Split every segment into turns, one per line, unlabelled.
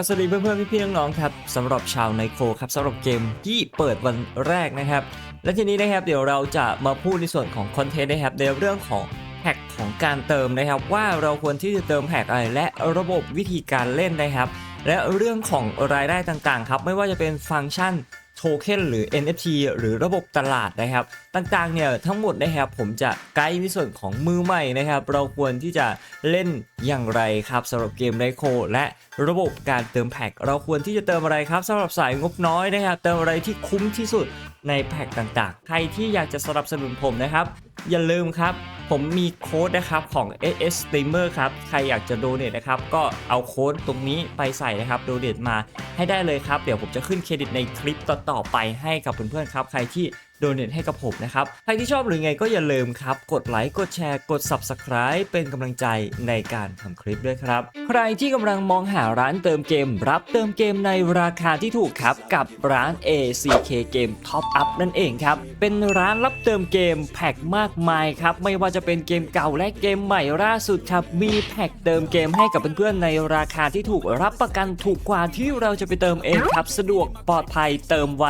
ก็สวัสดีเพื่อนๆพี่ๆน้องๆครับสำหรับชาวไนโคครับสำหรับเกมที่เปิดวันแรกนะครับ และทีนี้นะครับเดี๋ยวเราจะมาพูดในส่วนของคอนเทนต์นะครับในเรื่องของแพ็กของการเติมนะครับ ว่าเราควรที่จะเติมแพ็กอะไรและระบบวิธีการเล่นนะครับ และเรื่องของรายได้ต่างๆครับ ไม่ว่าจะเป็นฟังก์ชันโทเค็นหรือ NFT หรือระบบตลาดนะครับต่างๆเนี่ยทั้งหมดนะครับผมจะไกด์ในส่วนของมือใหม่นะครับ เราควรที่จะเล่นอย่างไรครับสำหรับเกมไดโคและระบบการเติมแพ็กเราควรที่จะเติมอะไรครับสำหรับสายงบน้อยนะครับเติมอะไรที่คุ้มที่สุดในแพ็กต่างๆ ใครที่อยากจะสนับสนุนผมนะครับ อย่าลืมครับ ผมมีโค้ดนะครับของ SS Streamer ครับ ใครอยากจะโดเน a นะครับ ก็เอาโค้ดตรงนี้ไปใส่นะครับโดเน a มาให้ได้เลยครับ เดี๋ยวผมจะขึ้นเครดิตในคลิปต่อๆไปให้กับเพื่อนๆครับ ใครที่ โดเน a ให้กับผมนะครับ ใครที่ชอบหรือไงก็อย่าลืมครับ กดไลค์ กดแชร์ กด Subscribe เป็นกำลังใจในการทำคลิปด้วยครับ ใครที่กำลังมองหาร้านเติมเกม รับเติมเกมในราคาที่ถูกครับ กับร้าน ACK Game Top Up นั่นเองครับ เป็นร้านรับเติมเกมแพ็กมากมายครับ ไม่ว่าจะเป็นเกมเก่าและเกมใหม่ล่าสุดครับ มีแพ็กเติมเกมให้กับเพื่อนๆในราคาที่ถูกรับประกันถูกกว่าที่เราจะไปเติมเองครับ สะดวกปลอดภัยเติมไว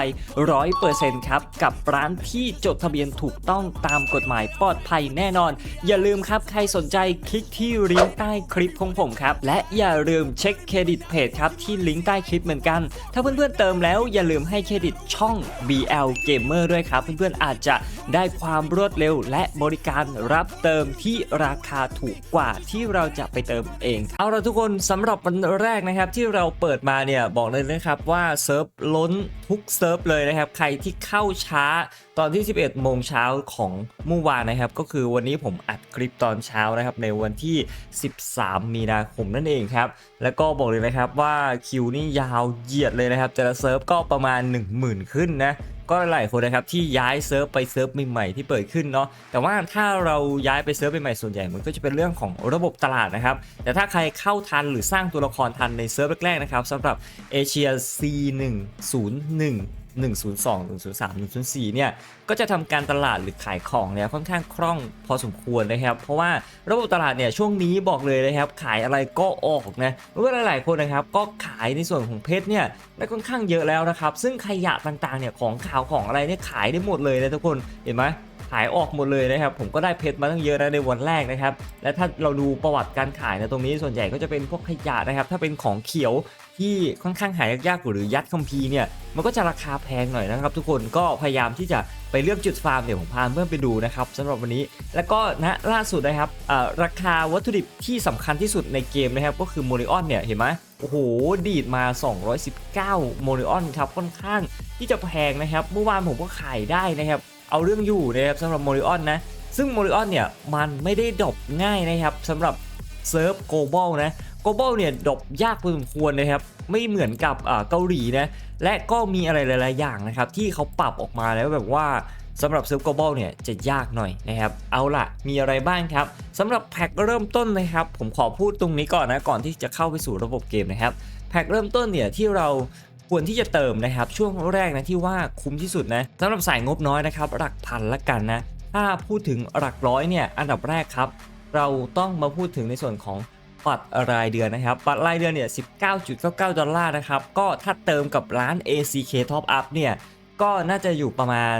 ร้อยเปอร์เซ็นต์ครับกับร้านที่จดทะเบียนถูกต้องตามกฎหมายปลอดภัยแน่นอน อย่าลืมครับใครสนใจคลิกที่ลิงก์ใต้คลิปของผมครับ และอย่าลืมเช็คเครดิตเพจครับที่ลิงก์ใต้คลิปเหมือนกัน ถ้าเพื่อนๆเติมแล้วอย่าลืมให้เครดิตช่อง BL Gamer ด้วยครับ เพื่อนๆอาจจะได้ความรวดเร็ว และบริการรับเติมที่ราคาถูกกว่าที่เราจะไปเติมเอง เอาละทุกคนสำหรับวันแรกนะครับที่เราเปิดมาเนี่ยบอกเลยนะครับว่าเซิร์ฟล้นทุกเซิร์ฟเลยนะครับ ใครที่เข้าช้าตอนที่ 11โมงเช้าของเมื่อวานนะครับ ก็คือวันนี้ผมอัดคลิปตอนเช้านะครับ ในวันที่ 13 มีนาคมนั่นเองครับ แล้วก็บอกเลยนะครับว่าคิวนี่ยาวเหยียดเลยนะครับ แต่ละเซิร์ฟก็ประมาณ 10,000 ขึ้นนะก็หลายคนนะครับที่ย้ายเซิร์ฟไปเซิร์ฟใหม่ๆที่เปิดขึ้นเนาะแต่ว่าถ้าเราย้ายไปเซิร์ฟใหม่ๆส่วนใหญ่มันก็จะเป็นเรื่องของระบบตลาดนะครับ แต่ถ้าใครเข้าทันหรือสร้างตัวละครทันในเซิร์ฟแรกๆนะครับสำหรับเอเชีย C101 102 103 104 เนี่ย ก็จะทำการตลาดหรือขายของเนี่ยค่อนข้างคล่องพอสมควรนะครับ เพราะว่าระบบตลาดเนี่ยช่วงนี้บอกเลยนะครับ ขายอะไรก็ออกนะเมื่อหลายๆคนนะครับ ก็ขายในส่วนของเพชรเนี่ยได้ค่อนข้างเยอะแล้วนะครับ ซึ่งขยะต่างๆเนี่ยของขาวของอะไรเนี่ยขายได้หมดเลยนะทุกคนเห็นไหม ขายออกหมดเลยนะครับ ผมก็ได้เพชรมาตั้งเยอะนะในวันแรกนะครับ และถ้าเราดูประวัติการขายนะตรงนี้ส่วนใหญ่ก็จะเป็นพวกขยะนะครับ ถ้าเป็นของเขียวที่ค่อนข้างหายยากๆหรือยัดคัมภีร์เนี่ยมันก็จะราคาแพงหน่อยนะครับ ทุกคนก็พยายามที่จะไปเลือกจุดฟาร์มเดี๋ยวผมพาเพื่อนไปดูนะครับสำหรับวันนี้ แล้วก็นะล่าสุดนะครับราคาวัตถุดิบที่สำคัญที่สุดในเกมนะครับ ก็คือโมริออนเนี่ยเห็นไหมโอ้โห ดีดมา 219 โมริออนครับค่อนข้างที่จะแพงนะครับ เมื่อวานผมก็ขายได้นะครับ เอาเรื่องอยู่นะครับสำหรับโมริออนนะ ซึ่งโมริออนเนี่ยมันไม่ได้ดรอปง่ายนะครับสำหรับเซิร์ฟโกลบอลนะโกลบอลเนี่ยดรอปยากพอสมควรนะครับ ไม่เหมือนกับอ่าเกาหลีนะและก็มีอะไรหลาย ๆ อย่างนะครับที่เขาปรับออกมาแล้วแบบว่าสำหรับเซิร์ฟโกลบอลเนี่ยจะยากหน่อยนะครับ เอาล่ะ มีอะไรบ้างครับสำหรับแพ็คเริ่มต้นนะครับ ผมขอพูดตรงนี้ก่อนนะ ก่อนที่จะเข้าไปสู่ระบบเกมนะครับ แพ็คเริ่มต้นเนี่ยที่เรา ควรที่จะเติมนะครับช่วงแรกนะที่ว่าคุ้มที่สุดนะสำหรับสายงบน้อยนะครับหลักพันละกันนะถ้าพูดถึงหลักร้อยเนี่ยอันดับแรกครับ เราต้องมาพูดถึงในส่วนของบัตรรายเดือนนะครับบัตรรายเดือนเนี่ย 19.99 ดอลลาร์นะครับก็ถ้าเติมกับร้าน ACK Top Up เนี่ยก็น่าจะอยู่ประมาณ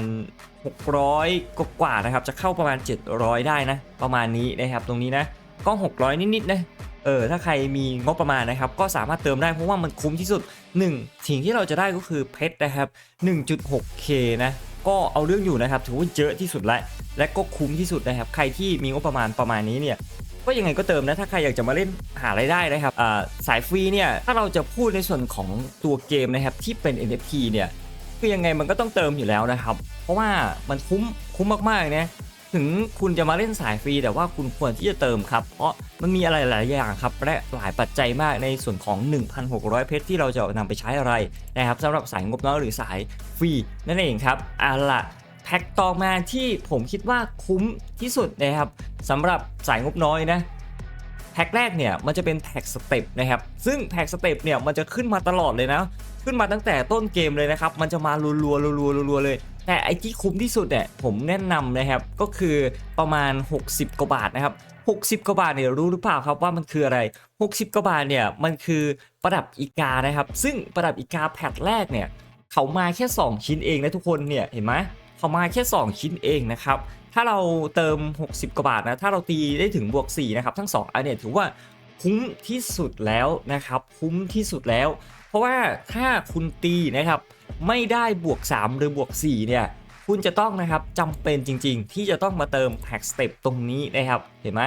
600 กว่านะครับ จะเข้าประมาณ 700 ได้นะ ประมาณนี้นะครับ ตรงนี้นะ ก็ 600 นิดๆนะ เออถ้าใครมีงบประมาณนะครับ ก็สามารถเติมได้เพราะว่ามันคุ้มที่สุด 1 สิ่งที่เราจะได้ก็คือเพชรนะครับ 1.6k นะก็เอาเรื่องอยู่นะครับถือว่าเยอะที่สุดแล้วและก็คุ้มที่สุดนะครับ ใครที่มีงบประมาณประมาณนี้เนี่ยก็ยังไงก็เติมนะถ้าใครอยากจะมาเล่นหารายได้นะครับสายฟรีเนี่ยถ้าเราจะพูดในส่วนของตัวเกมนะครับที่เป็น NFT เนี่ยคือยังไงมันก็ต้องเติมอยู่แล้วนะครับ เพราะว่ามันคุ้มคุ้มมากๆนะ ถึงคุณจะมาเล่นสายฟรี แต่ว่าคุณควรที่จะเติมครับ เพราะมันมีอะไรหลายอย่างครับ และหลายปัจจัยมากในส่วนของ 1,600 เพชรที่เราจะนำไปใช้อะไรนะครับสำหรับสายงบน้อยหรือสายฟรีนั่นเองครับเอาละแพ็กต่อมาที่ผมคิดว่าคุ้มที่สุดนะครับสำหรับสายงบน้อยนะแพ็กแรกเนี่ยมันจะเป็นแพ็กสเต็ปนะครับซึ่งแพ็กสเต็ปเนี่ยมันจะขึ้นมาตลอดเลยนะ ขึ้นมาตั้งแต่ต้นเกมเลยนะครับ มันจะมารัวๆรัวๆรัวๆเลย แต่ไอที่คุ้มที่สุดเนี่ยผมแนะนำนะครับก็คือประมาณ 60 กว่าบาทนะครับ60 กว่าบาทเนี่ยรู้หรือเปล่าครับว่ามันคืออะไร 60 กว่าบาทเนี่ยมันคือประดับอีกานะครับ ซึ่งประดับอีกาแพทแรกเนี่ยเขามาแค่ 2 ชิ้นเองนะทุกคนเนี่ยเห็นไหมเขามาแค่ 2 ชิ้นเองนะครับถ้าเราเติม 60 กว่าบาทนะถ้าเราตีได้ถึงบวก4นะครับทั้ง 2 อันเนี่ยถือว่าคุ้มที่สุดแล้วนะครับคุ้มที่สุดแล้ว เพราะว่าถ้าคุณตีนะครับไม่ได้บวก 3 หรือบวก 4 เนี่ยคุณจะต้องนะครับจำเป็นจริง ๆ ที่จะต้องมาเติมแพ็กสเต็ปตรงนี้นะครับ เห็นไหม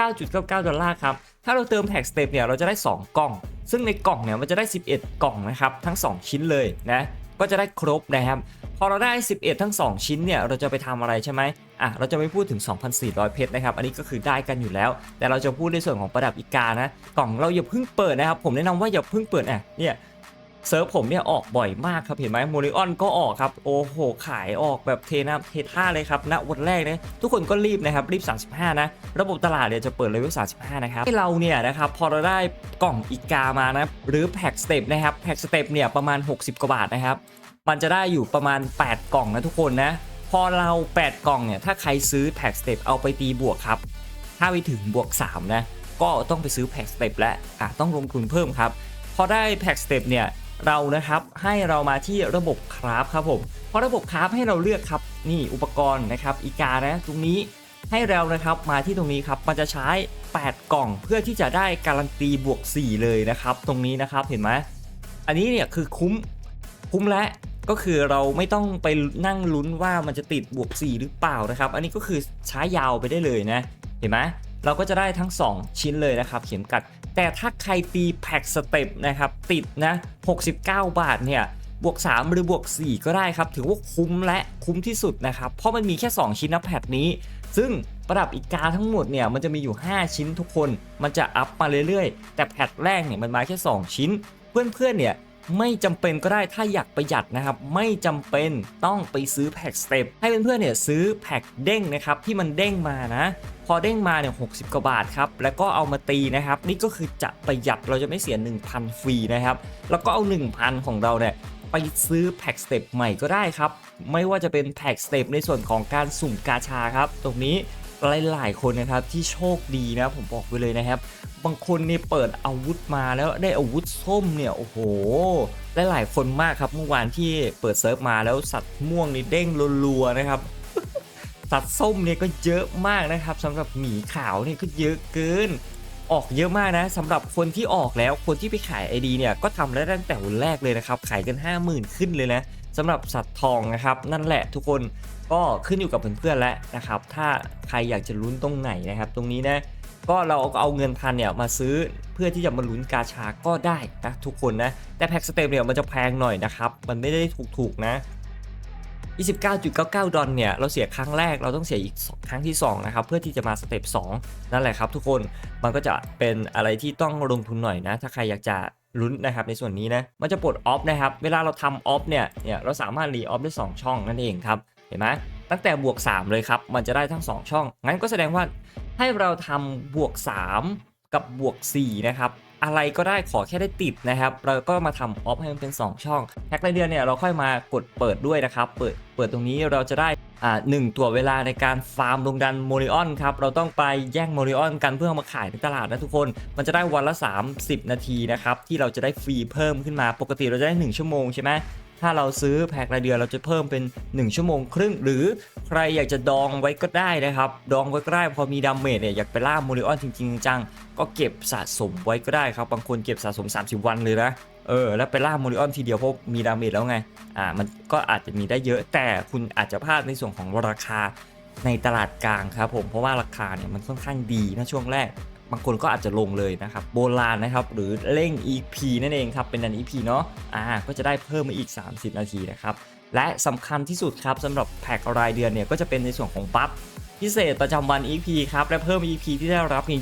29.99 ดอลลาร์ครับ ถ้าเราเติมแพ็กสเต็ปเนี่ยเราจะได้ 2 กล่อง ซึ่งในกล่องเนี่ยมันจะได้ 11 กล่องนะครับ ทั้ง 2 ชิ้นเลยนะ ก็จะได้ครบนะครับ พอเราได้ 11 ทั้ง 2 ชิ้นเนี่ยเราจะไปทำอะไรใช่ไหม อะเราจะไม่พูดถึง 2,400 เพชรนะครับ อันนี้ก็คือได้กันอยู่แล้ว แต่เราจะพูดในส่วนของประดับอีกานะ กล่องเราอย่าเพิ่งเปิดนะครับ ผมแนะนำว่าอย่าเพิ่งเปิดอะเนี่ยเซิร์ฟผมเนี่ยออกบ่อยมากครับเห็นไหมโมริออนก็ออกครับโอ้โหขายออกแบบเทน้ำเทท่าเลยครับณวันแรกนะทุกคนก็รีบนะครับรีบ 35 นะ ระบบตลาดเนี่ยจะเปิดเลเวล35 นะครับให้เราเนี่ยนะครับพอเราได้กล่องอีกามานะหรือแพ็กสเต็ปนะครับแพ็กสเต็ปเนี่ยประมาณ 60 กว่าบาทนะครับมันจะได้อยู่ประมาณ 8 กล่องนะทุกคนนะ พอเรา 8 กล่องเนี่ย ถ้าใครซื้อแพ็กสเต็ปเอาไปตีบวกครับ ถ้าไปถึงบวก 3 นะ ก็ต้องไปซื้อแพ็กสเต็ปและอะต้องลงทุนเพิ่มครับ พอได้แพ็กสเต็ปเนี่ย เรานะครับให้เรามาที่ระบบคราฟครับผมพอระบบคราฟให้เราเลือกครับ นี่อุปกรณ์นะครับอีกานะตรงนี้ให้เรานะครับมาที่ตรงนี้ครับมันจะใช้ 8 กล่องเพื่อที่จะได้การันตีบวก 4 เลยนะครับ ตรงนี้นะครับเห็นไหมอันนี้เนี่ยคือคุ้มคุ้มและ ก็คือเราไม่ต้องไปนั่งลุ้นว่ามันจะติดบวก 4 หรือเปล่านะครับ อันนี้ก็คือใช้ยาวไปได้เลยนะ เห็นไหมเราก็จะได้ทั้ง 2 ชิ้นเลยนะครับ เข็มกัด แต่ถ้าใครตีแพ็กสเต็ปนะครับ ติดนะ 69 บาทเนี่ยบวก 3 หรือบวก 4 ก็ได้ครับ ถือว่าคุ้มและคุ้มที่สุดนะครับ เพราะมันมีแค่ 2 ชิ้นนะแพทนี้ ซึ่งประดับอีกาทั้งหมดเนี่ยมันจะมีอยู่ 5 ชิ้นทุกคน มันจะอัพมาเรื่อยๆ แต่แพทแรกเนี่ยมันมาแค่ 2 ชิ้น เพื่อนๆเนี่ย ไม่จำเป็นก็ได้ถ้าอยากประหยัดนะครับ ไม่จำเป็นต้องไปซื้อแพ็กสเต็ปให้เพื่อนๆเนี่ยซื้อแพ็กเด้งนะครับที่มันเด้งมานะพอเด้งมาเนี่ย60กว่าบาทครับ แล้วก็เอามาตีนะครับ นี่ก็คือจะประหยัดเราจะไม่เสีย 1,000 ฟรีนะครับ แล้วก็เอา 1,000 ของเราเนี่ยไปซื้อแพ็กสเต็ปใหม่ก็ได้ครับ ไม่ว่าจะเป็นแพ็กสเต็ปในส่วนของการสุ่มกาชาครับ ตรงนี้ หลายๆคนนะครับที่โชคดีนะผมบอกไว้เลยนะครับ บางคนนี่เปิดอาวุธมาแล้วได้อาวุธส้มเนี่ยโอ้โหหลายๆคนมากครับเมื่อวานที่เปิดเซิร์ฟมาแล้วสัตว์ม่วงนี่เด้งรัวๆนะครับสัตว์ส้มเนี่ยก็เยอะมากนะครับสำหรับหมีขาวเนี่ยก็เยอะเกิน ออกเยอะมากนะสำหรับคนที่ออกแล้วคนที่ไปขาย ID เนี่ยก็ทำได้ตั้งแต่วันแรกเลยนะครับขายกัน 50,000 ขึ้นเลยนะ สำหรับสัตว์ทองนะครับ นั่นแหละทุกคนก็ขึ้นอยู่กับเพื่อนๆแล้วนะครับ ถ้าใครอยากจะลุ้นตรงไหนนะครับ ตรงนี้นะก็เราเอาเงินพันเนี่ยมาซื้อเพื่อที่จะมาลุ้นกาชาก็ได้นะทุกคนนะ แต่แพ็กสเต็ปเนี่ยมันจะแพงหน่อยนะครับ มันไม่ได้ถูกๆนะ29.99 ดอลเนี่ยเราเสียครั้งแรกเราต้องเสียอีกครั้งที่2นะครับเพื่อที่จะมาสเต็ป2นั่นแหละครับทุกคนมันก็จะเป็นอะไรที่ต้องลงทุนหน่อยนะ ถ้าใครอยากจะ ลุ้นนะครับในส่วนนี้นะมันจะปลดออฟนะครับเวลาเราทำออฟเนี่ยเนี่ยเราสามารถรีออฟได้ 2 ช่องนั่นเองครับเห็นไหมตั้งแต่บวก 3 เลยครับ มันจะได้ทั้ง 2 ช่อง งั้นก็แสดงว่าให้เราทำบวก 3 กับบวก 4 นะครับ อะไรก็ได้ขอแค่ได้ติดนะครับ เราก็มาทำออฟให้มันเป็น 2 ช่องแพ็ครายเดือนเนี่ยเราค่อยมากดเปิดด้วยนะครับ เปิดเปิดตรงนี้เราจะได้อ่าหตัวเวลาในการฟาร์มลงดันโมริออนครับ เราต้องไปแย่งโมริออนกันเพื่อมาขายในตลาดนะทุกคน มันจะได้วันละ 30 นาทีนะครับ ที่เราจะได้ฟรีเพิ่มขึ้นมาปกติเราจะได้ 1 ชั่วโมงใช่ไหม ถ้าเราซื้อแพ็ครายเดือนเราจะเพิ่มเป็น 1 ชั่วโมงครึ่ง หรือใครอยากจะดองไว้ก็ได้นะครับ ดองไว้ก็ได้พอมีดาเมจเนี่ยอยากไปล่าโมริออนจริงๆจังก็เก็บสะสมไว้ก็ได้ครับ บางคนเก็บสะสม 30 วันเลยนะเออแล้วไปล่าโมริออนทีเดียวเพราะมีดาเมจแล้วไงอ่ามันก็อาจจะมีได้เยอะแต่คุณอาจจะพลาดในส่วนของราคาในตลาดกลางครับผมเพราะว่าราคาเนี่ยมันค่อนข้างดีนะช่วงแรก บางคนก็อาจจะลงเลยนะครับโบราณนะครับหรือเร่ง EP นั่นเองครับเป็นนัน EP เนาะอ่าก็จะได้เพิ่มมาอีก 30 นาทีนะครับและสำคัญที่สุดครับสำหรับแพ็กรายเดือนเนี่ยก็จะเป็นในส่วนของบัฟพิเศษประจำวัน EP ครับ และเพิ่ม EP ที่ได้รับเนี่ย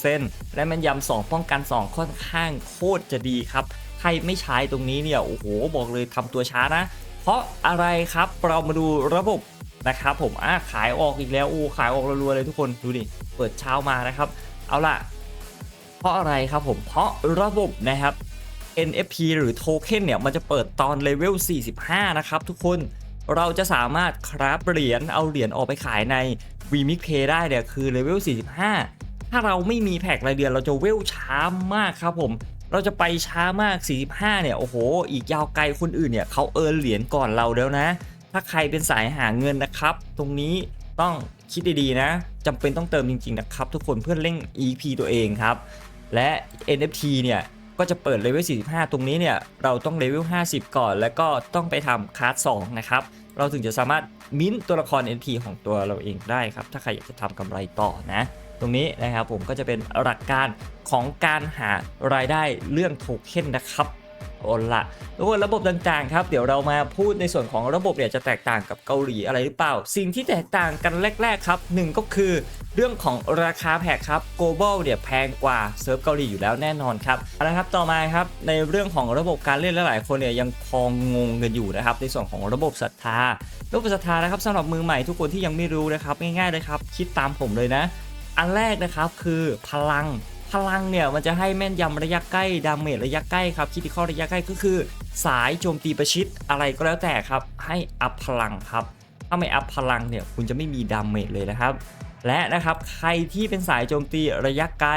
20%และมันยำ2ป้องกัน 2 ค่อนข้างโคตรจะดีครับ ใครไม่ใช้ตรงนี้เนี่ย โอ้โห บอกเลยทำตัวช้านะ เพราะอะไรครับ เรามาดูระบบนะครับผมอะขายออกอีกแล้ว โอ้ ขายออกรัวๆเลยทุกคน ดูดิ เปิดเช้ามานะครับ เอาล่ะ เพราะอะไรครับผม เพราะระบบนะครับ NFT หรือโทเค็นเนี่ย มันจะเปิดตอนเลเวล 45 นะครับทุกคน เราจะสามารถคราฟเหรียญ เอาเหรียญออกไปขายใน v m i x Pay ได้เนี่ย คือเลเวล 45 ถ้าเราไม่มีแพ็กรายเดือนเราจะเวลช้ามากครับผม เราจะไปช้ามาก 45 เนี่ย โอ้โห อีกยาวไกลคนอื่นเนี่ยเขาเอินเหรียญก่อนเราแล้วนะ ถ้าใครเป็นสายหาเงินนะครับ ตรงนี้ต้อง คิดดีๆนะจำเป็นต้องเติมจริงๆนะครับ ทุกคนเพื่อเร่ง EP ตัวเองครับ และ NFT เนี่ยก็จะเปิดเลเวล 45 ตรงนี้เนี่ยเราต้องเลเวล 50 ก่อน แล้วก็ต้องไปทำคลาส2นะครับ เราถึงจะสามารถมิ้นตัวละคร NFT ของตัวเราเองได้ครับ ถ้าใครอยากจะทำกำไรต่อนะ ตรงนี้นะครับผมก็จะเป็นหลักการของการหารายได้เรื่องโทเค็นนะครับ โอละทุกคนระบบต่างๆครับเดี๋ยวเรามาพูดในส่วนของระบบเนี่ยจะแตกต่างกับเกาหลีอะไรหรือเปล่า สิ่งที่แตกต่างกันแรก ๆ ครับหนึ่งก็คือเรื่องของราคาแพ็กครับ global เนี่ยแพงกว่าเซิร์ฟเกาหลีอยู่แล้วแน่นอนครับเอาละครับต่อมาครับในเรื่องของระบบการเล่นหลายๆคนเนี่ยยังพองงงกันอยู่นะครับในส่วนของระบบศรัทธา ระบบศรัทธานะครับสำหรับมือใหม่ทุกคนที่ยังไม่รู้นะครับง่ายๆเลยครับคิดตามผมเลยนะ อันแรกนะครับคือพลัง ลังเนี่ยมันจะให้แม่นยำระยะใกล้ดาเมจระยะใกล้ครับคิดที่ข้อระยะใกล้ก็คือ สายโจมตีประชิดอะไรก็แล้วแต่ครับ ให้อัพพลังครับ ถ้าไม่อัพพลังเนี่ยคุณจะไม่มีดาเมจเลยนะครับ และนะครับใครที่เป็นสายโจมตีระยะไกล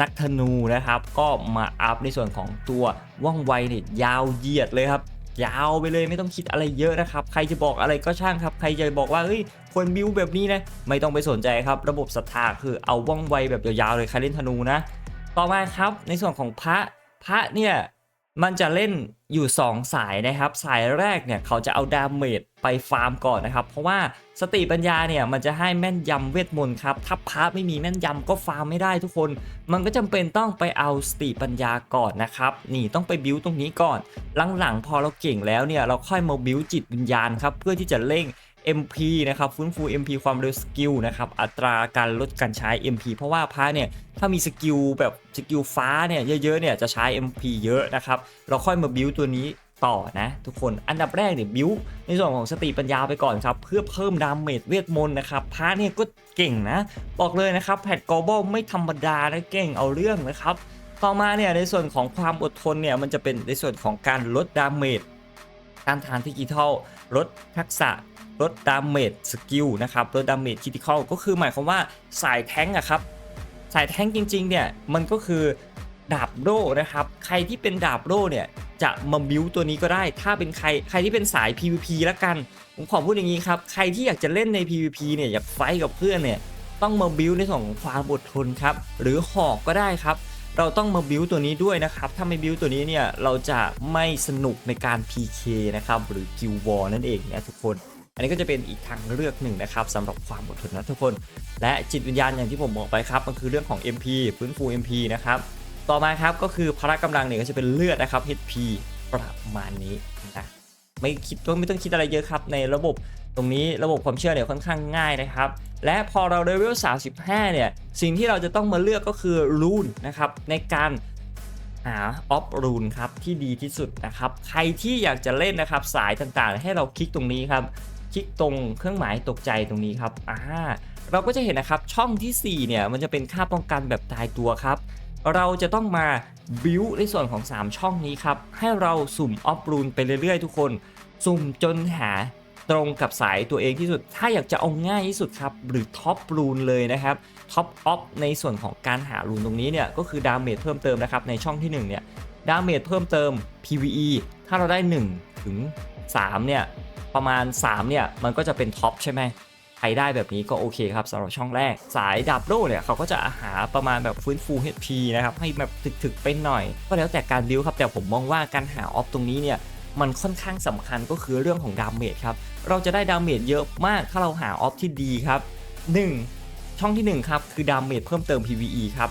นักธนูนะครับ ก็มาอัพในส่วนของตัวว่องไวเนี่ยยาวเหยียดเลยครับ ยาวไปเลยไม่ต้องคิดอะไรเยอะนะครับใครจะบอกอะไรก็ช่างครับใครจะบอกว่าเฮ้ยควรบิวแบบนี้นะไม่ต้องไปสนใจครับ ระบบศรัทธาคือเอาว่องไวแบบยาวๆเลยใครเล่นธนูนะ ต่อมาครับในส่วนของพระพระเนี่ยมันจะเล่นอยู่ 2 สายนะครับ สายแรกเนี่ยเขาจะเอาดาเมจไปฟาร์มก่อนนะครับ เพราะว่า สติปัญญาเนี่ยมันจะให้แม่นยำเวทมนต์ครับ ถ้าพระไม่มีแม่นยำก็ฟาร์มไม่ได้ทุกคน มันก็จำเป็นต้องไปเอาสติปัญญาก่อนนะครับ นี่ต้องไปบิวตรงนี้ก่อน หลังๆ พอเราเก่งแล้วเนี่ยเราค่อยมาบิวจิตวิญญาณครับเพื่อที่จะเร่ง MP นะครับฟื้นฟู MP ความเร็วสกิลนะครับอัตราการลดการใช้ MP เพราะว่าพระเนี่ยถ้ามีสกิลแบบสกิลฟ้าเนี่ยเยอะๆเนี่ยจะใช้ MP เยอะนะครับเราค่อยมาบิวตัวนี้ ต่อนะทุกคนอันดับแรกเนี่ยบิวในส่วนของสติปัญญาไปก่อนครับ เพื่อเพิ่มดาเมจเวทมนต์นะครับพระเนี่ยก็เก่งนะ บอกเลยนะครับแพทกอบอลไม่ธรรมดานะเก่งเอาเรื่องนะครับ ต่อมาเนี่ยในส่วนของความอดทนเนี่ยมันจะเป็นในส่วนของการลดดาเมจการทานดิจิทัลลดทักษะลดดาเมจสกิลนะครับลดดาเมจคิติคอลก็คือหมายความว่าสายแท้งอะครับสายแท้งจริงๆเนี่ยมันก็คือ ดาบโล่นะครับ ใครที่เป็นดาบโล่เนี่ยจะมาบิวตัวนี้ก็ได้ ถ้าเป็นใครใครที่เป็นสาย PVP ละกัน ผมขอพูดอย่างนี้ครับ ใครที่อยากจะเล่นใน PVP เนี่ยอยากไฟกับเพื่อนเนี่ยต้องมาบิวในส่วนของความอดทนครับหรือหอกก็ได้ครับ เราต้องมาบิวตัวนี้ด้วยนะครับ ถ้าไม่บิวตัวนี้เนี่ยเราจะไม่สนุกในการ PK นะครับหรือ Guild War นั่นเองนะทุกคนอันนี้ก็จะเป็นอีกทางเลือกหนึ่งนะครับสำหรับความอดทนนะทุกคน และจิตวิญญาณอย่างที่ผมบอกไปครับ มันคือเรื่องของ MP ฟื้นฟู MP นะครับ ต่อมาครับก็คือพละกำลังเนี่ยก็จะเป็นเลือดนะครับ HP ประมาณนี้นะไม่คิดว่าไม่ต้องคิดอะไรเยอะครับ ในระบบตรงนี้ระบบความเชื่อเนี่ยค่อนข้างง่ายนะครับ และพอเราเลเวล 35 เนี่ย สิ่งที่เราจะต้องมาเลือกก็คือรูนนะครับ ในการหาออฟรูนครับ ที่ดีที่สุดนะครับ ใครที่อยากจะเล่นนะครับสายต่างๆ ให้เราคลิกตรงนี้ครับ คลิกตรงเครื่องหมายตกใจตรงนี้ครับอ่าเราก็จะเห็นนะครับช่องทีสี่4 เนี่ย มันจะเป็นค่าป้องกันแบบตายตัวครับ เราจะต้องมาบิวในส่วนของ 3 ช่องนี้ครับ ให้เราสุ่มออฟรูนไปเรื่อยๆ ทุกคน สุ่มจนหาตรงกับสายตัวเองที่สุด ถ้าอยากจะเอาง่ายที่สุดครับ หรือท็อปรูนเลยนะครับ ท็อปออฟในส่วนของการหารูนตรงนี้เนี่ย ก็คือดาเมจเพิ่มเติมนะครับ ในช่องที่ 1 เนี่ย ดาเมจเพิ่มเติม PVE ถ้าเราได้ 1 ถึง 3 เนี่ย ประมาณ 3 เนี่ย มันก็จะเป็นท็อปใช่ไหม ใครได้แบบนี้ก็โอเคครับสำหรับช่องแรก สายดับโลเนี่ยเขาก็จะหาประมาณแบบฟื้นฟู HP นะครับให้แบบถึกๆไปหน่อย ก็แล้วแต่การบิวครับแต่ผมมองว่าการหาออฟตรงนี้เนี่ยมันค่อนข้างสำคัญก็คือเรื่องของดาเมจครับ เราจะได้ดาเมจเยอะมากถ้าเราหาออฟที่ดีครับ 1 ช่องที่ 1 ครับ คือดาเมจเพิ่มเติม PVE ครับ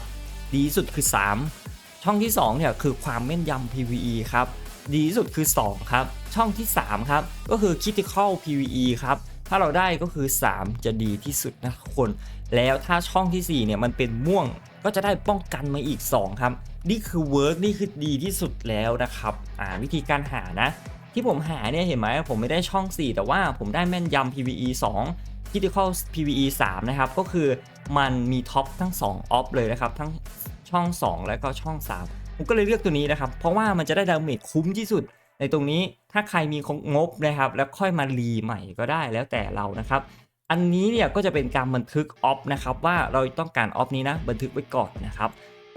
ดีสุดคือ 3 ช่องที่ 2 เนี่ยคือความแม่นยำ PVE ครับ ดีสุดคือ 2 ครับ ช่องที่ 3 ครับ ก็คือ Critical PVE ครับ ถ้าเราได้ก็คือ 3 จะดีที่สุดนะคน แล้วถ้าช่องทีสี่ 4 เนี่ยมันเป็นม่วงก็จะได้ป้องกันมาอีก 2 ครับ นี่คือเวิร์กนี่คือดีที่สุดแล้วนะครับอ่าวิธีการหานะ ที่ผมหาเนี่ยเห็นไหมผมไม่ได้ช่อง 4 แต่ว่าผมได้แม่นยำ PVE 2 Critical PVE 3 นะครับ ก็คือมันมีท็อปทั้ง2ออฟเลยนะครับ ทั้งช่อง 2 และก็ช่อง 3 ผมก็เลยเลือกตัวนี้นะครับ เพราะว่ามันจะได้ดาเมจคุ้มที่สุด ในตรงนี้ถ้าใครมีงบนะครับ แล้วค่อยมารีใหม่ก็ได้แล้วแต่เรานะครับ อันนี้เนี่ยก็จะเป็นการบันทึกออฟนะครับว่าเราต้องการออฟนี้นะบันทึกไว้ก่อนนะครับ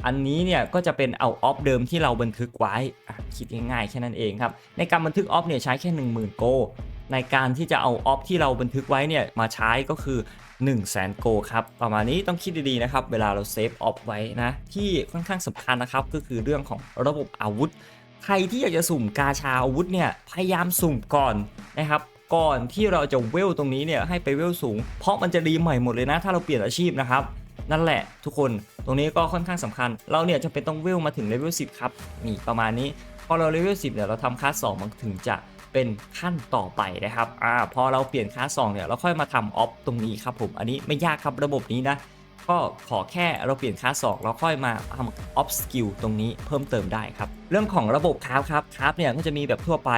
อันนี้เนี่ยก็จะเป็นเอาออฟเดิมที่เราบันทึกไว้คิดง่ายๆแค่นั้นเองครับในการบันทึกออฟเนี่ยใช้แค่ 10,000 โก ในการที่จะเอาออฟที่เราบันทึกไว้เนี่ยมาใช้ก็คือ1 0 0 0 0แสนโกครับประมาณนี้ต้องคิดดีๆนะครับ เวลาเราเซฟออฟไว้นะที่ค่อนข้างสำคัญนะครับก็คือเรื่องของระบบอาวุธ ใครที่อยากจะสุ่มกาชาอาวุธเนี่ยพยายามสุ่มก่อนนะครับก่อนที่เราจะเวลตรงนี้เนี่ยให้ไปเวลสูง เพราะมันจะรีใหม่หมดเลยนะ ถ้าเราเปลี่ยนอาชีพนะครับ นั่นแหละทุกคนตรงนี้ก็ค่อนข้างสำคัญ เราเนี่ยจะเป็นต้องเวลมาถึงเลเวล10 ครับ นี่ประมาณนี้ พอเราเลเวล10เนี่ยเราทำคลาส2มันถึงจะเป็นขั้นต่อไปนะครับอ่าพอเราเปลี่ยนคลาส2เนี่ยเราค่อยมาทำออฟตรงนี้ครับผมอันนี้ไม่ยากครับระบบนี้นะ ก็ขอแค่เราเปลี่ยนคลาสสองเราค่อยมาทำออฟสกิลตรงนี้เพิ่มเติมได้ครับ เรื่องของระบบคราฟครับคราฟเนี่ยก็จะมีแบบทั่วไป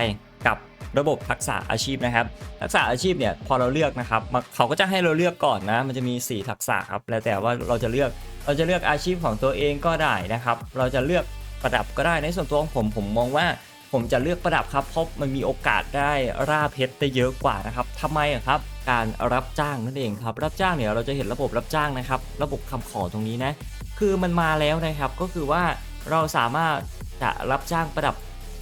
กับระบบทักษะอาชีพนะครับ ทักษะอาชีพเนี่ยพอเราเลือกนะครับเขาก็จะให้เราเลือกก่อนนะ มันจะมี 4 ทักษะครับแล้วแต่ว่าเราจะเลือกเราจะเลือกอาชีพของตัวเองก็ได้นะครับ เราจะเลือกประดับก็ได้ในส่วนตัวของผมผมมองว่าผมจะเลือกประดับครับเพราะมันมีโอกาสได้ร่าเพชรได้เยอะกว่านะครับทำไมครับ การรับจ้างนั่นเองครับรับจ้างเนี่ยเราจะเห็นระบบรับจ้างนะครับ ระบบคำขอตรงนี้นะคือมันมาแล้วนะครับก็คือว่าเราสามารถจะรับจ้างประดับ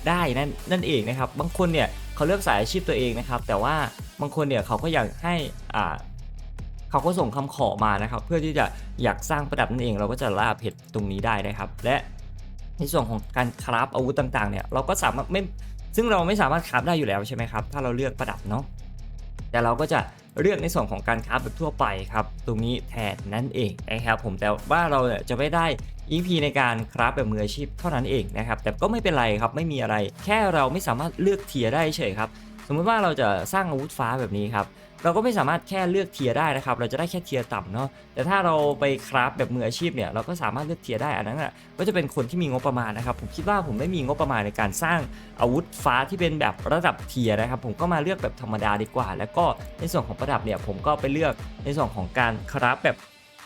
ได้นั่นนั่นเองนะครับ บางคนเนี่ยเขาเลือกสายอาชีพตัวเองนะครับ แต่ว่าบางคนเนี่ยเขาก็อยากให้อ่าเขาก็ส่งคำขอมานะครับ เพื่อที่จะอยากสร้างประดับนั่นเอง เราก็จะล่าเพชรตรงนี้ได้นะครับ และในส่วนของการคราฟอาวุธต่างๆเนี่ยเราก็สามารถไม่ซึ่งเราไม่สามารถคราฟได้อยู่แล้วใช่ไหมครับถ้าเราเลือกประดับเนาะ แต่เราก็จะเลือกในส่วนของการคราฟแบบทั่วไปครับ ตรงนี้แทนนั่นเองนะครับผมแต่ว่าเราจะไม่ได้ EP ในการคราฟแบบมืออาชีพเท่านั้นเองนะครับแต่ก็ไม่เป็นไรครับไม่มีอะไร แค่เราไม่สามารถเลือกเทียร์ได้เฉยครับ สมมติว่าเราจะสร้างอาวุธฟ้าแบบนี้ครับ เราก็ไม่สามารถแค่เลือกเทียร์ได้นะครับ เราจะได้แค่เทียร์ต่ำเนาะแต่ถ้าเราไปคราฟแบบมืออาชีพเนี่ยเราก็สามารถเลือกเทียร์ได้อันนั้นอะก็จะเป็นคนที่มีงบประมาณนะครับ ผมคิดว่าผมไม่มีงบประมาณในการสร้างอาวุธฟ้าที่เป็นแบบระดับเทียร์นะครับ ผมก็มาเลือกแบบธรรมดาดีกว่า แล้วก็ในส่วนของประดับเนี่ยผมก็ไปเลือกในส่วนของการคราฟแบบ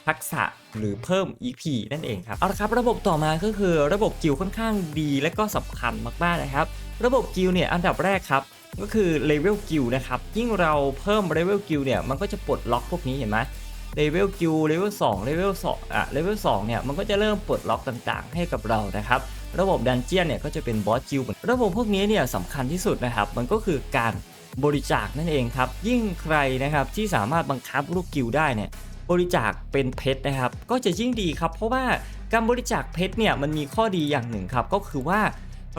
ทักษะหรือเพิ่ม EP นั่นเองครับ เอาละครับระบบต่อมาก็คือระบบกิลค่อนข้างดีและก็สำคัญมากๆนะครับ ระบบกิลเนี่ยอันดับแรกครับ ก็คือเลเวลกิลนะครับ ยิ่งเราเพิ่มเลเวลกิลเนี่ย มันก็จะปลดล็อกพวกนี้เห็นไหมเลเวลกิลเลเวล2เลเวล2อะเลเวล2เนี่ย มันก็จะเริ่มปลดล็อกต่างๆ ให้กับเรานะครับระบบดันเจียนเนี่ยก็จะเป็นบอสกิลระบบพวกนี้เนี่ยสำคัญที่สุดนะครับ มันก็คือการบริจาคนั่นเองครับ ยิ่งใครนะครับที่สามารถบังคับลูกกิลได้เนี่ยบริจาคเป็นเพชรนะครับ ก็จะยิ่งดีครับ เพราะว่าการบริจาคเพชรเนี่ยมันมีข้อดีอย่างหนึ่งครับ ก็คือว่า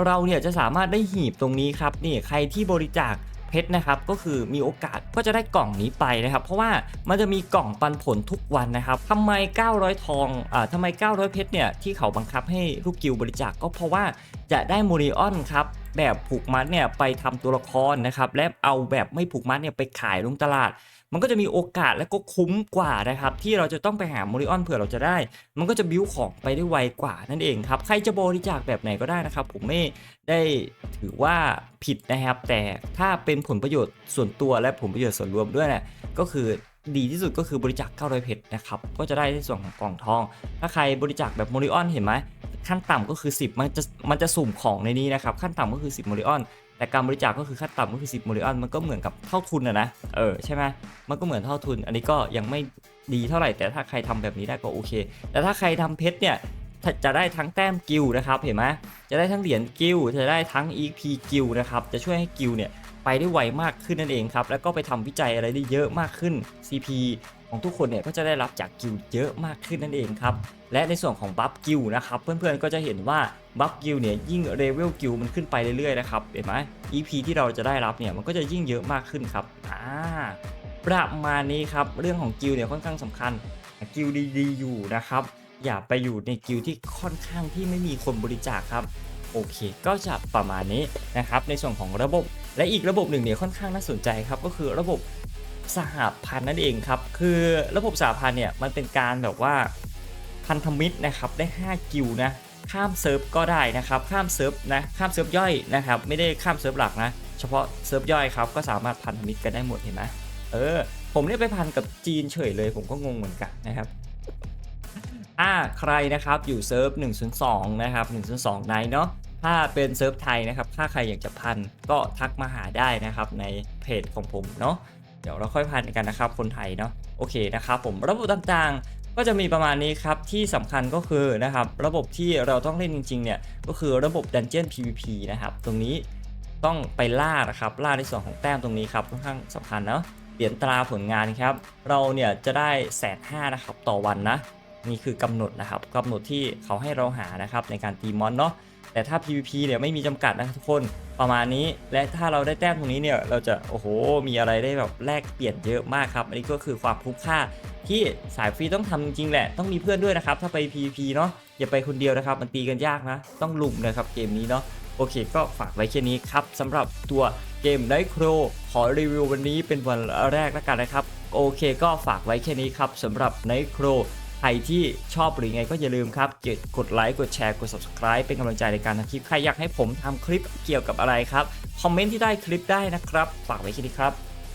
เราเนี่ยจะสามารถได้หีบตรงนี้ครับนี่ใครที่บริจาคเพชรนะครับก็คือมีโอกาสก็จะได้กล่องนี้ไปนะครับ เพราะว่ามันจะมีกล่องปันผลทุกวันนะครับทำไม 900 ทองอ่าทำไม 900 เพชรเนี่ยที่เขาบังคับให้ลูกกิลบริจาคก็เพราะว่าจะได้โมริออนครับแบบผูกมัดเนี่ยไปทำตัวละครนะครับและเอาแบบไม่ผูกมัดเนี่ยไปขายลงตลาด มันก็จะมีโอกาสและก็คุ้มกว่านะครับที่เราจะต้องไปหาโมริออนเผื่อเราจะได้ มันก็จะบิ้วของไปได้ไวกว่านั่นเองครับ ใครจะบริจาคแบบไหนก็ได้นะครับ ผมไม่ได้ถือว่าผิดนะครับ แต่ถ้าเป็นผลประโยชน์ส่วนตัวและผลประโยชน์ส่วนรวมด้วยเนี่ยก็คือดีที่สุดก็คือบริจาค900เพชรนะครับ ก็จะได้ในส่วนของกล่องทอง ถ้าใครบริจาคแบบโมริออนเห็นไหมขั้นต่ำก็คือ 10 มันจะมันจะสุ่มของในนี้นะครับ ขั้นต่ำก็คือ 10โมริออน แต่การบริจาคก็คือขั้นต่ำก็คือ10โมริออนมันก็เหมือนกับเท่าทุนอะนะเออใช่ไหมมันก็เหมือนเท่าทุน อันนี้ก็ยังไม่ดีเท่าไหร่ แต่ถ้าใครทำแบบนี้ได้ก็โอเค แต่ถ้าใครทำเพชรเนี่ยจะได้ทั้งแต้มกิลนะครับเห็นไหมจะได้ทั้งเหรียญกิลจะได้ทั้ง EP กิลนะครับจะช่วยให้กิลเนี่ยไปได้ไวมากขึ้นนั่นเองครับแล้วก็ไปทำวิจัยอะไรได้เยอะมากขึ้น CP ของทุกคนเนี่ยก็จะได้รับจากกิลเยอะมากขึ้นนั่นเองครับ และในส่วนของบัฟกิลนะครับเพื่อนๆก็จะเห็นว่าบัฟกิลเนี่ยยิ่งเลเวลกิลมันขึ้นไปเรื่อยๆนะครับเห็นไหม EP ที่เราจะได้รับเนี่ยมันก็จะยิ่งเยอะมากขึ้นครับอ่าประมาณนี้ครับเรื่องของกิลเนี่ยค่อนข้างสำคัญกิลด์ดีๆอยู่นะครับอย่าไปอยู่ในกิลที่ค่อนข้างที่ไม่มีคนบริจาคครับโอเค ก็จะประมาณนี้นะครับในส่วนของระบบและอีกระบบหนึ่งเนี่ยค่อนข้างน่าสนใจครับก็คือระบบ สหพันธ์นั่นเองครับ คือระบบสหพันธ์เนี่ยมันเป็นการแบบว่าพันธมิตรนะครับได้ 5 กิลนะข้ามเซิร์ฟก็ได้นะครับข้ามเซิร์ฟนะข้ามเซิร์ฟย่อยนะครับไม่ได้ข้ามเซิร์ฟหลักนะเฉพาะเซิร์ฟย่อยครับก็สามารถพันธมิตรกันได้หมดเห็นไหมเออผมเนี่ยไปพันกับจีนเฉยเลยผมก็งงเหมือนกันนะครับอ่าใครนะครับอยู่เซิร์ฟ102นะครับ102ไนเนาะถ้าเป็นเซิร์ฟไทยนะครับ ถ้าใครอยากจะพันก็ทักมาหาได้นะครับในเพจของผมเนาะ เดี๋ยวเราค่อยพันกันนะครับคนไทยเนาะโอเคนะครับผมระบบต่างๆ ก็จะมีประมาณนี้ครับที่สำคัญก็คือนะครับระบบที่เราต้องเล่นจริงๆเนี่ยก็คือระบบดันเจียน PVP นะครับตรงนี้ต้องไปล่านะครับล่าในส่วนของแต้มตรงนี้ครับค่อนข้างสำคัญเนาะเหรียญตราผลงานครับเราเนี่ยจะได้แสนห้านะครับต่อวันนะ นี่คือกำหนดนะครับกำหนดที่เขาให้เราหานะครับในการตีมอนเนาะแต่ถ้า PVP เนี่ยไม่มีจำกัดนะทุกคนประมาณนี้ และถ้าเราได้แต้มตรงนี้เนี่ยเราจะโอ้โหมีอะไรได้แบบแลกเปลี่ยนเยอะมากครับ อันนี้ก็คือความคุ้มค่าที่สายฟรีต้องทำจริงแหละ ต้องมีเพื่อนด้วยนะครับ ถ้าไป PVP เนาะอย่าไปคนเดียวนะครับ มันตีกันยากนะ ต้องลุมนะครับเกมนี้เนาะโอเคก็ฝากไว้แค่นี้ครับสำหรับตัวเกมไนโครขอรีวิววันนี้เป็นวันแรกแล้วกันนะครับ โอเคก็ฝากไว้แค่นี้ครับสำหรับไนโคร ใครที่ชอบหรือไงก็อย่าลืมครับกดกดไลค์กดแชร์กด subscribe เป็นกำลังใจในการทำคลิป ใครอยากให้ผมทำคลิปเกี่ยวกับอะไรครับ คอมเมนต์ที่ได้คลิปได้นะครับ ฝากไว้แค่นี้ครับ